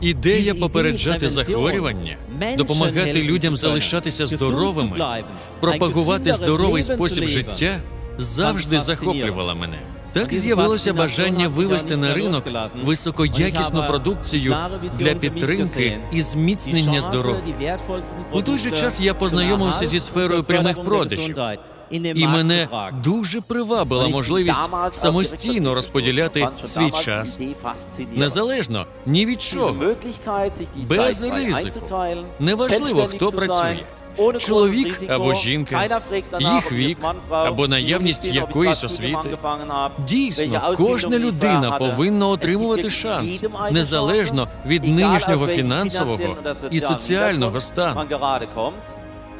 Ідея попереджати захворювання, допомагати людям залишатися здоровими, пропагувати здоровий спосіб життя завжди захоплювала мене. Так з'явилося бажання вивести на ринок високоякісну продукцію для підтримки і зміцнення здоров'я. У той же час я познайомився зі сферою прямих продажів, і мене дуже привабила можливість самостійно розподіляти свій час. незалежно ні від чого. без ризику. Неважливо, хто працює. Чоловік або жінка, їх вік або наявність якоїсь освіти. Дійсно, кожна людина повинна отримувати шанс незалежно від нинішнього фінансового і соціального стану.